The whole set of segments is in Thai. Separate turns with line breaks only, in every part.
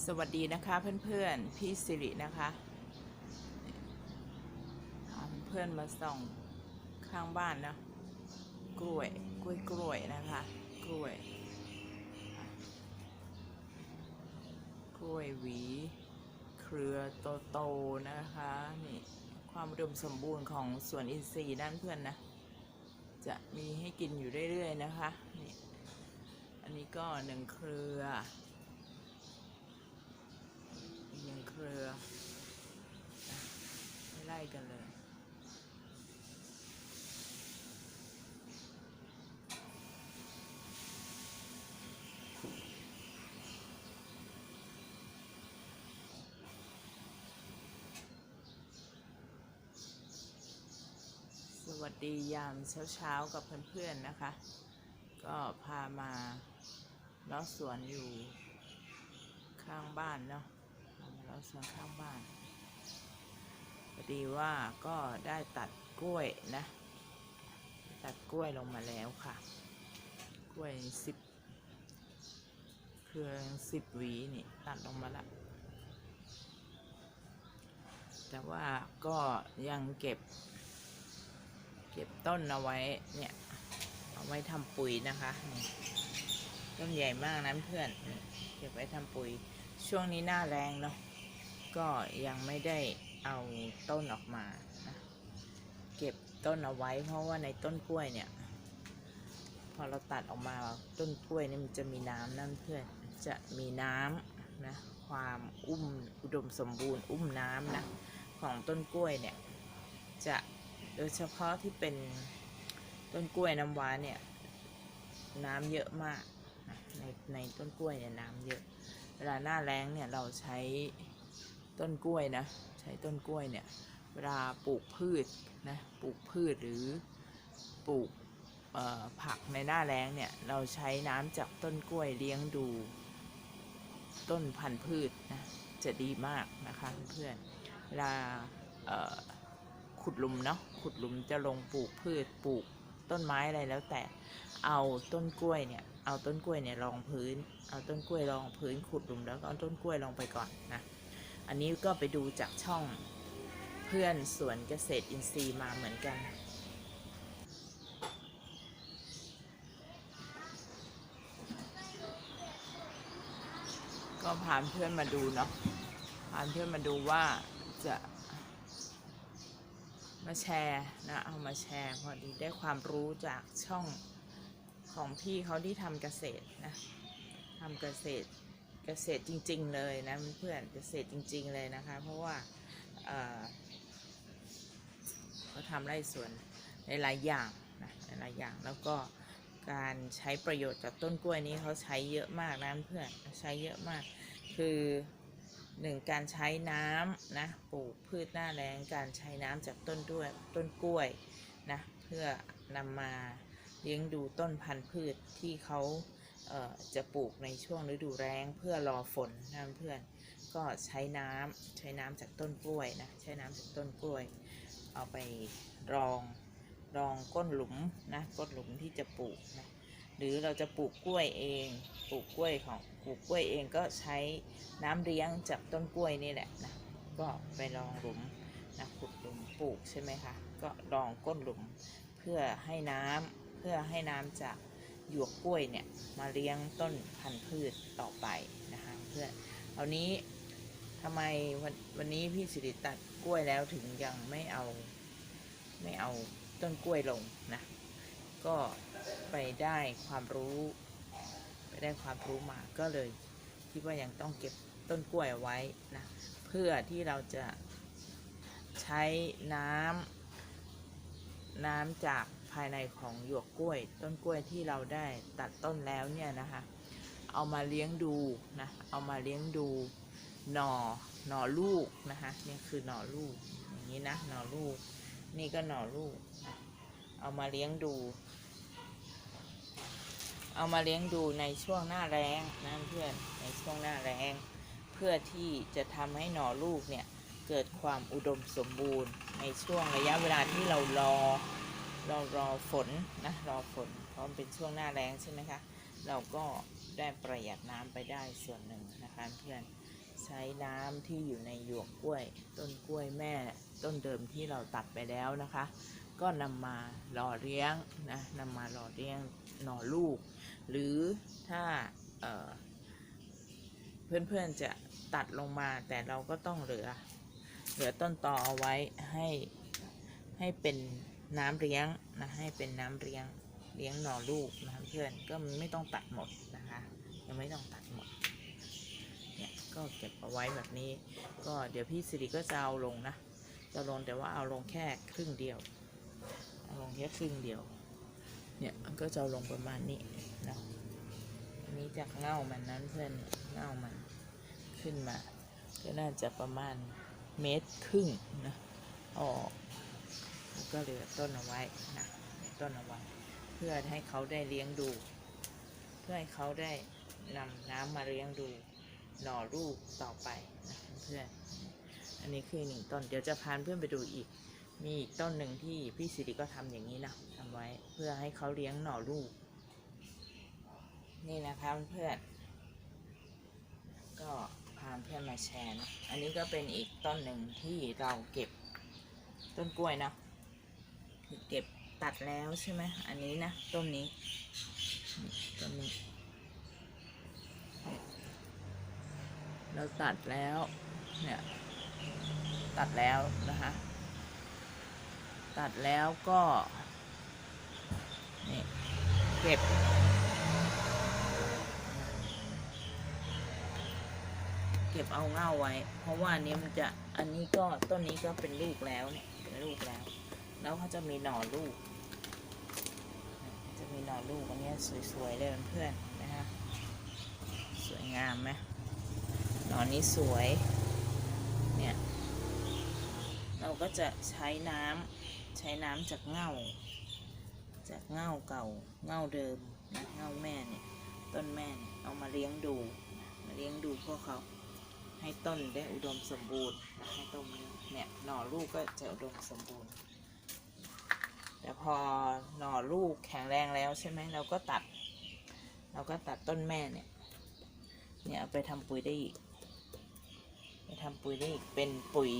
สวัสดีนะคะเพื่อนๆ พี่สิรินะคะพาเพื่อนๆมาส่องข้างบ้านนะกล้วยกล้วยกล้วยนะคะ กล้วย กล้วยหวี เครือโตๆนะคะนี่ความอุดมสมบูรณ์ของสวนอินทรีย์ด้านเพื่อนนะ จะมีให้กินอยู่เรื่อยๆนะคะนี่อันนี้กหนึ่งเครืออะไล่ กันเลย สวัสดียามเช้าๆ กับเพื่อนๆ นะคะ ก็พามาเลาะสวนอยู่ข้างบ้านเนาะเลาะสวนข้างบ้าน อดีว่าก็ได้ตัดกล้วยนะ ตัดกล้วยลงมาแล้วค่ะ กล้วยสิบเครือสิบหวีนี่ตัดลงมาละแต่ว่าก็ยังเก็บ เก็บต้นเอาไว้เนี่ยเอาไว้ทำปุ๋ยนะคะต้นใหญ่มากนะเพื่อน เก็บไว้ทำปุ๋ยช่วงนี้หน้าแรงเนาะก็ยังไม่ได้ เอาต้นออกมานะเก็บต้นเอาไว้ เพราะว่าในต้นกล้วยเนี่ย พอเราตัดออกมาต้นกล้วยนี่มันจะมีน้ำนั่นเพื่อนจะมีน้ำนะความอุ้มอุดมสมบูรณ์อุ้มน้ำนะของต้นกล้วยเนี่ยจะโดยเฉพาะที่เป็นต้นกล้วยน้ำว้าเนี่ยน้ำเยอะมากในในต้นกล้วยเนี่ยน้ำเยอะ เวลาหน้าแล้งเนี่ยเราใช้ ต้นกล้วยนะ ใช้ต้นกล้วยเนี่ย เวลาปลูกพืชนะ ปลูกพืชหรือปลูกผักในหน้าแล้งเนี่ย เราใช้น้ำจากต้นกล้วยเลี้ยงดูต้นพันธุ์พืชนะ จะดีมากนะคะเพื่อนเวลาขุดหลุมเนาะ ขุดหลุมจะลงปลูกพืช ปลูกต้นไม้อะไรแล้วแต่ เอาต้นกล้วยเนี่ย เอาต้นกล้วยเนี่ยรองพื้น เอาต้นกล้วยรองพื้นขุดหลุมแล้วก็เอาต้นกล้วยลงไปก่อนนะ อันนี้ก็ไปดูจากช่องเพื่อนสวนเกษตรอินทรีย์มาเหมือนกัน ก็พาเพื่อนมาดูเนาะพาเพื่อนมาดูว่าจะมาแชร์นะเอามาแชร์พอดีได้ความรู้จากช่องของพี่เขาที่ทำเกษตรนะทำเกษตร เกษตรจริง ๆ เลยนะเพื่อนเกษตรจริง ๆ เลยนะคะ เพราะว่าเขาทำไร่สวนหลายอย่างนะหลายอย่างแล้วก็การใช้ประโยชน์จากต้นกล้วยนี้เขาใช้เยอะมากนะเพื่อนใช้เยอะมาก คือหนึ่งการใช้น้ำนะปลูกพืชหน้าแล้งการใช้น้ำจากต้นด้วยต้นกล้วยนะเพื่อนำมาเลี้ยงดูต้นพันธุ์พืชที่เขา จะปลูกในช่วงฤดูแล้งเพื่อรอฝนนะเพื่อนก็ใช้น้ำใช้น้ำจากต้นกล้วยนะใช้น้ำจากต้นกล้วย เอาไปรองรองก้นหลุมนะก้นหลุมที่จะปลูกนะหรือเราจะปลูกกล้วยเองปลูกกล้วยของปลูกกล้วยเองก็ใช้น้ำเลี้ยงจากต้นกล้วยนี่แหละนะก็ไปลองหลุมนะขุดหลุมปลูกใช่ไหมคะก็ลองก้นหลุมเพื่อให้น้ำเพื่อให้น้ำจาก หยวกกล้วยเนี่ยมาเลี้ยงต้นพันธุ์พืชต่อไปนะคะเพื่อนเอานี้ทำไมวันวันนี้พี่สิริตัดกล้วยแล้วถึงยังไม่เอา ไม่เอาต้นกล้วยลงนะ ก็ไปได้ความรู้ ไปได้ความรู้มาก็เลยคิดว่ายังต้องเก็บต้นกล้วยเอาไว้นะเพื่อที่เราจะใช้น้ำน้ำจาก ภายในของหยวกกล้วย ต้นกล้วยที่เราได้ตัดต้นแล้วเนี่ยนะคะ เอามาเลี้ยงดูนะเอามาเลี้ยงดูหน่อหน่อลูกนะคะนี่คือหน่อลูกอย่างนี้นะหน่อลูก นี่ก็หน่อลูก เอามาเลี้ยงดู เอามาเลี้ยงดูในช่วงหน้าแรงนะเพื่อนในช่วงหน้าแรงเพื่อที่จะทำให้หน่อลูกเนี่ยเกิดความอุดมสมบูรณ์ในช่วงระยะเวลาที่เรารอ เรารอฝนนะรอฝนเพราะเป็นช่วงหน้าแรงใช่ไหมคะ เราก็ได้ประหยัดน้ำไปได้ส่วนหนึ่งนะคะเพื่อนใช้น้ำที่อยู่ในหยวกกล้วย ต้นกล้วยแม่ ต้นเดิมที่เราตัดไปแล้วนะคะ ก็นำมาหล่อเลี้ยงนะนำมาหล่อเลี้ยงหน่อลูก หรือถ้าเอ่อเพื่อนๆจะตัดลงมาแต่เราก็ต้องเหลือ เหลือต้นตอเอาไว้ให้ให้เป็น น้ำเลี้ยงนะให้เป็นน้ำเลี้ยงเลี้ยงหน่อลูกนะเพื่อนก็ไม่ต้องตัดหมดนะคะยังไม่ต้องตัดหมดเนี่ยก็เก็บเอาไว้แบบนี้ ก็เดี๋ยวพี่สิริก็จะเอาลงนะจะลงแต่ว่าเอาลงแค่ครึ่งเดียวเอาลงแค่ครึ่งเดียวเนี่ยมันก็จะเอาลงประมาณนี้นะนี้จากเง่ามันนั้นเพื่อนเง่ามันขึ้นมา ก็น่าจะประมาณเมตรครึ่งนะออก ก็เหลือต้นเอาไว้นะต้นเอาไว้ เพื่อให้เขาได้เลี้ยงดู เพื่อให้เขาได้นำน้ำมาเลี้ยงดูหน่อลูกต่อไปนะเพื่อนอันนี้คือหนึ่งต้น เดี๋ยวจะพาเพื่อนไปดูอีก มีอีกต้นหนึ่งที่พี่สิริก็ทำอย่างนี้นะทำไว้เพื่อให้เขาเลี้ยงหน่อลูก นี่นะคะเพื่อนก็พาเพื่อนมาแชร์นะอันนี้ก็เป็นอีกต้นหนึ่งที่เราเก็บต้นกล้วยนะ เก็บตัดแล้วใช่ไหมอันนี้นะต้นนี้นี่ต้นนี้เนี่ยเราตัดแล้ว เนี่ย ตัดแล้วนะคะ ตัดแล้วก็นี่เก็บเก็บเอาเง่าไว้ เพราะว่าอันนี้มันจะ อันนี้ก็ต้นนี้ก็เป็นลูกแล้วเนี่ยเป็นลูกแล้ว แล้วเขาจะมีหน่อลูก จะมีหน่อลูกอันนี้สวยๆเลยเพื่อนๆนะฮะสวยงามไหมหน่อนี้สวยเนี่ยเราก็จะใช้น้ำใช้น้ำจากเง่า จากเง่าเก่าเง่าเดิมนะเง่าแม่เนี่ยต้นแม่เนี่ยเอามาเลี้ยงดูมาเลี้ยงดูพวกเขาให้ต้นได้อุดมสมบูรณ์ให้ต้นเนี่ยหน่อลูกก็จะอุดมสมบูรณ์ แต่พอหน่อลูกแข็งแรงแล้วใช่ไหมเราก็ตัด เราก็ตัดต้นแม่เนี่ย เนี่ยเอาไปทำปุ๋ยได้อีก ไปทำปุ๋ยได้อีก เป็นปุ๋ย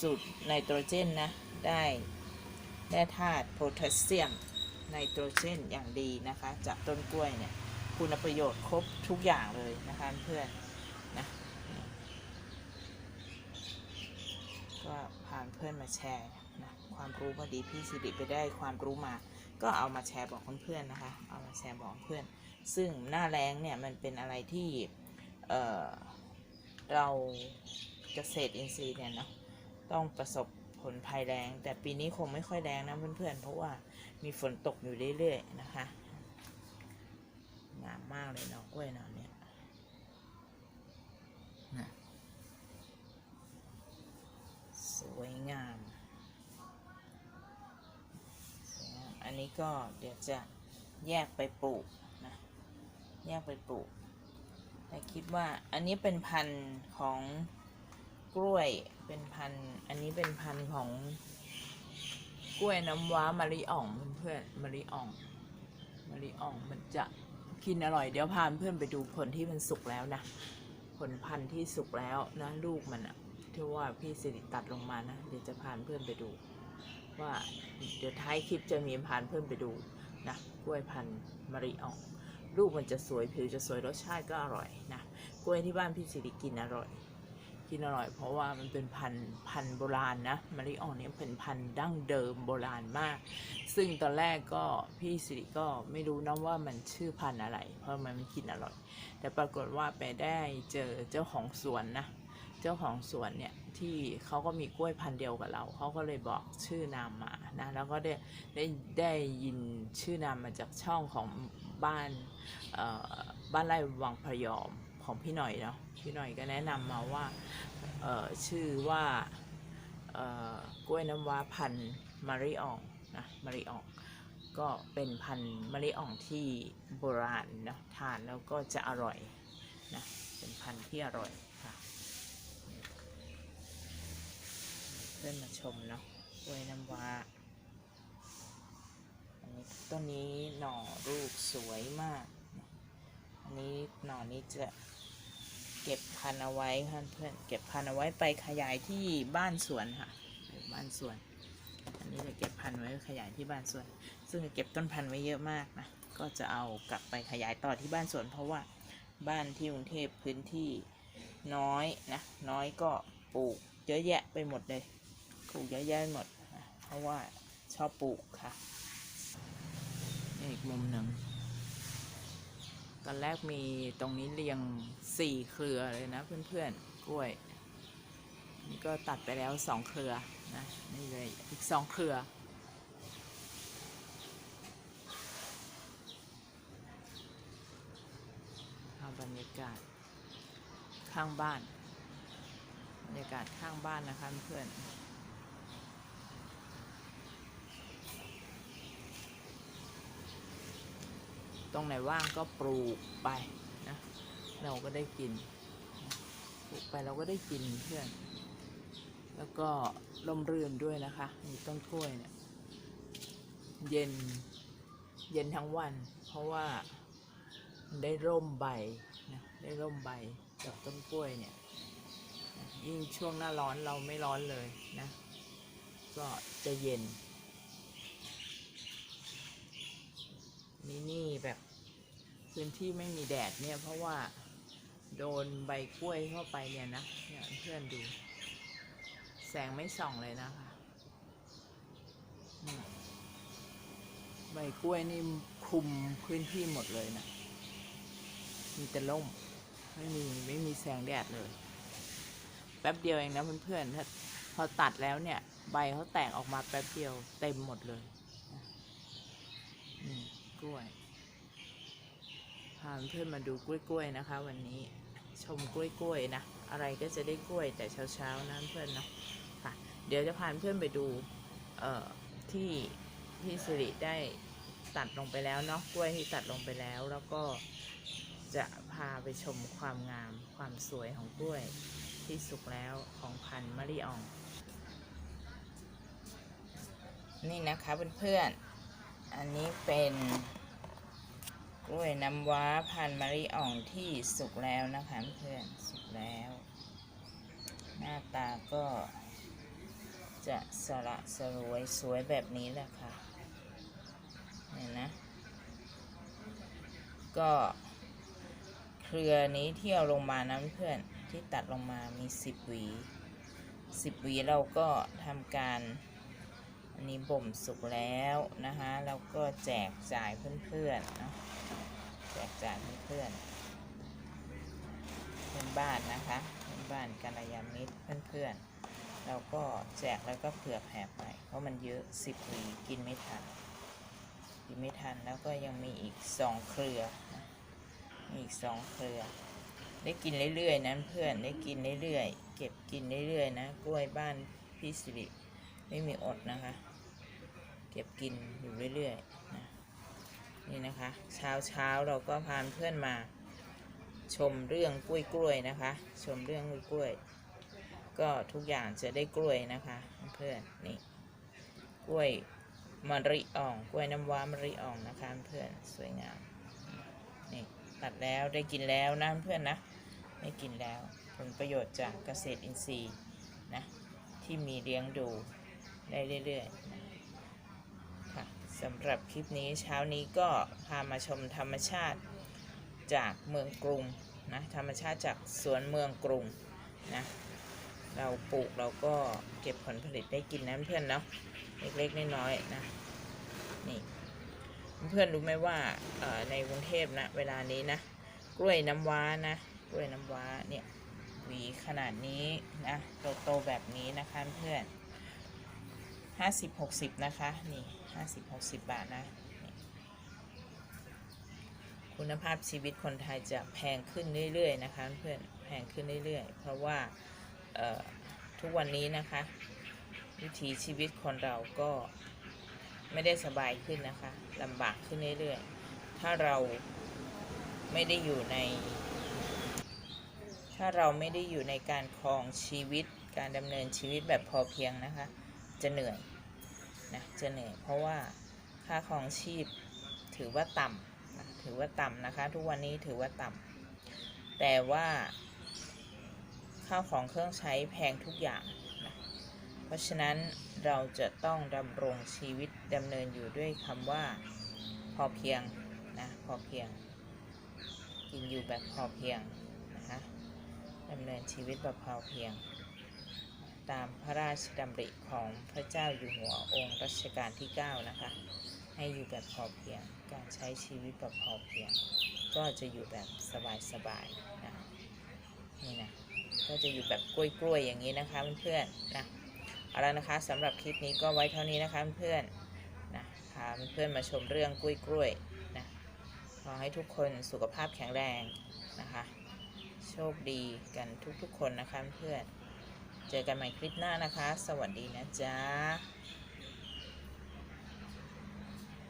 สูตรไนโตรเจนนะ ได้ได้ธาตุโพแทสเซียมไนโตรเจนอย่างดีนะคะ จากต้นกล้วยเนี่ย คุณประโยชน์ครบทุกอย่างเลยนะคะเพื่อนนะก็พาเพื่อนมาแชร์ ความรู้พอดีพี่สิริไปได้ความรู้มา ก็เอามาแชร์บอกเพื่อนๆนะคะ เอามาแชร์บอกเพื่อน ซึ่งหน้าแรงเนี่ยมันเป็นอะไรที่เเราเกษตรอินทรีย์เนี่ยนาะต้องประสบผลภัยแรง แต่ปีนี้คงไม่ค่อยแรงนะเพื่อนๆ เพราะว่ามีฝนตกอยู่เรื่อยๆนะคะงามมากเลยเนาะกล้วยเนาะเนี่ยสวยงามสวยงาม อันนี้ก็เดี๋ยวจะแยกไปปลูกนะ แยกไปปลูกแต่คิดว่าอันนี้เป็นพันธุ์ของกล้วย เป็นพันธุ์ อันนี้เป็นพันธุ์ของกล้วยน้ำว้ามะลิอ่องเพื่อนๆมะลิอ่องมะลิอ่องมันจะกินอร่อย เดี๋ยวพาเพื่อนไปดูผลที่มันสุกแล้วนะ ผลพันธุ์ที่สุกแล้วนะลูกมันอะที่ว่าพี่สิริตัดลงมานะ เดี๋ยวจะพาเพื่อนไปดู ว่าเดี๋ยวท้ายคลิปจะมีพาเพื่อนไปดูนะกล้วยพันธุ์มะริอ่องลูกมันจะสวยผิวจะสวยรสชาติก็อร่อยนะกล้วยที่บ้านพี่สิริกินอร่อย กินอร่อย เพราะว่ามันเป็นพันธุ์พันธุ์โบราณนะมะลิอ่องเนี่ยเป็นพันธุ์ดั้งเดิมโบราณมาก ซึ่งตอนแรกก็พี่สิริก็ไม่รู้นะว่ามันชื่อพันธุ์อะไร เพราะมันไม่กินอร่อย แต่ปรากฏว่าไปได้เจอเจ้าของสวนนะ เจ้าของสวนเนี่ยที่เขาก็มีกล้วยพันธุ์เดียวกับเรา เขาก็เลยบอกชื่อนามมานะแล้วก็ได้ได้ได้ยินชื่อนามมาจากช่องของบ้านบ้านไร่วังพยอมของพี่หน่อยเนาะพี่หน่อยก็แนะนำมาว่าชื่อว่ากล้วยน้ำว้าพันธุ์มาริอองนะมาริอองก็เป็นพันธุ์มะลิอ่องที่โบราณนะทานแล้วก็จะอร่อยนะเป็นพันธุ์ที่อร่อยค่ะเพื่อนมาชมเนาะกล้วยน้ำว้าอันนี้ต้นนี้หน่อลูกสวยมากนะนี้หน่อนี้จะเก็บพันเอาไว้ค่ะเพื่อนเก็บพันเอาไว้ไปขยายที่บ้านสวนค่ะบ้านสวน อันนี้จะเก็บพันไว้ขยายที่บ้านสวน ซึ่งเก็บต้นพันไว้เยอะมากนะก็จะเอากลับไปขยายต่อที่บ้านสวน เพราะว่าบ้านที่กรุงเทพพื้นที่น้อยนะน้อยก็ปลูกเยอะแยะไปหมดเลย ลูกเยอะแยะหมด เพราะว่าชอบปลูกค่ะ อีกมุมหนึ่งตอนแรกมีตรงนี้เรียงสี่เครือเลยนะเพื่อนๆกล้วย นี่ก็ตัดไปแล้วสองเครือนะนี่เลยอีกสองเครือเอาบรรยากาศข้างบ้านบรรยากาศข้างบ้านนะคะเพื่อน ตรงไหนว่างก็ปลูกไปนะเราก็ได้กินปลูกไปเราก็ได้กินเพื่อน แล้วก็ร่มรื่นด้วยนะคะมีต้นกล้วยเนี่ยเย็นเย็นทั้งวัน เพราะว่าได้ร่มใบนะได้ร่มใบจากต้นกล้วยเนี่ยยิ่งช่วงหน้าร้อนเราไม่ร้อนเลยนะ ก็จะเย็น นี่นี่แบบพื้นที่ไม่มีแดดเนี่ย เพราะว่าโดนใบกล้วยเข้าไปเนี่ยนะเนี่ยเพื่อนดู แสงไม่ส่องเลยนะคะใบกล้วยนี่คุมพื้นที่หมดเลยนะมีแต่ร่มไม่มีไม่มีแสงแดดเลย แป๊บเดียวเองนะเพื่อนๆถ้าพอตัดแล้วเนี่ย ใบเขาแตกออกมาแป๊บเดียวเต็มหมดเลย ล้วยพาเพื่อนมาดูกล้วยๆนะคะ วันนี้ชมกล้วยๆนะ อะไรก็จะได้กล้วยแต่เช้าๆนะเพื่อนเนาะค่ะ เดี๋ยวจะพาเพื่อนไปดูเอ่อที่ที่สิริได้ตัดลงไปแล้วเนาะกล้วยที่ตัดลงไปแล้ว แล้วก็จะพาไปชมความงามความสวยของกล้วยที่สุกแล้วของพันธุ์มะลิอ่อง นี่นะคะเพื่อนๆอันนี้เป็น น้ำว้าพันมะลิอ่องที่สุกแล้วนะคะเพื่อนสุกแล้ว หน้าตาก็จะสละสลวยสวยแบบนี้แหละค่ะเห็นนะ ก็เครือนี้ที่เอาลงมานะเพื่อนที่ตัดลงมามีสิบหวีสิบหวีเราก็ทำการอันนี้บ่มสุกแล้วนะคะแล้วก็แจกจ่ายเพื่อนๆเนาะ แจกจ่ายเพื่อนเพื่อนบ้านนะคะเพื่อนบ้านกัลยาณมิตรเพื่อนๆเราก็แจกแล้วก็เผื่อแผ่ไป เพราะมันเยอะสิบหวีกินไม่ทันกินไม่ทันแล้วก็ยังมีอีกสองเครือนะมีอีกสองเครือ ได้กินเรื่อยๆนะเพื่อนได้กินเรื่อยๆเก็บกินเรื่อยๆนะกล้วยบ้านพี่สิริไม่มีอดนะคะ เก็บกินอยู่เรื่อยๆนะ นี่นะคะ เช้าเช้าเราก็พาเพื่อนมา ชมเรื่องกล้วยกล้วยๆนะคะ ชมเรื่องกล้วยกล้วย ก็ทุกอย่างจะได้กล้วยนะคะเพื่อนนี่กล้วยมะริอ่องกล้วยน้ำว้ามะริอ่องนะคะเพื่อนสวยงามนี่ตัดแล้วได้กินแล้วนะเพื่อนนะได้กินแล้วผลประโยชน์จากเกษตรอินทรีย์นะที่มีเลี้ยงดูได้เรื่อยๆนะ สำหรับคลิปนี้เช้านี้ก็พามาชมธรรมชาติจากเมืองกรุงนะธรรมชาติจากสวนเมืองกรุงนะเราปลูกเราก็เก็บผลผลิตได้กินนะเพื่อนเนาะเล็กๆน้อยๆนะนี่เพื่อนรู้ไหมว่าในกรุงเทพนะเวลานี้นะกล้วยน้ำว้านะกล้วยน้ำว้าเนี่ยหวีขนาดนี้นะโตๆแบบนี้นะคะเพื่อนห้าสิบหกสิบนะคะนี่ ห้าสิบหกสิบบาทนะ คุณภาพชีวิตคนไทยจะแพงขึ้นเรื่อยๆนะคะเพื่อนแพงขึ้นเรื่อยๆ เพราะว่าทุกวันนี้นะคะ วิถีชีวิตคนเราก็ไม่ได้สบายขึ้นนะคะลำบากขึ้นเรื่อยๆ ถ้าเราไม่ได้อยู่ใน ถ้าเราไม่ได้อยู่ในการครองชีวิตการดำเนินชีวิตแบบพอเพียงนะคะ จะเหนื่อย นะจะเหนื่อยเพราะว่าค่าครองชีพถือว่าต่ำนะถถือว่าต่ำนะคะ ทุกวันนี้ถือว่าต่ำแต่ว่าข้าวของเครื่องใช้แพงทุกอย่างนะเพราะฉะนั้นเราจะต้องดำรงชีวิตดำเนินอยู่ด้วยคำว่าพอเพียงนะพอเพียง กินอยู่แบบพอเพียงนะคะดำเนินชีวิตแบบพอเพียง ตามพระราชดำริของพระเจ้าอยู่หัวองค์รัชกาลที่ 9 นะคะ ให้อยู่แบบพอเพียง การใช้ชีวิตแบบพอเพียง ก็จะอยู่แบบสบายๆนะนี่นะก็จะอยู่แบบกล้วยๆอย่างนี้นะคะเพื่อนๆนะเอาละนะคะสำหรับคลิปนี้ก็ไว้เท่านี้นะคะเพื่อนๆนะพาเพื่อนๆมาชมเรื่องกล้วยๆนะขอให้ทุกคนสุขภาพแข็งแรงนะคะ โชคดีกันทุกๆคนนะคะเพื่อนๆ เจอกันใหม่คลิปหน้านะคะ สวัสดีนะจ๊ะ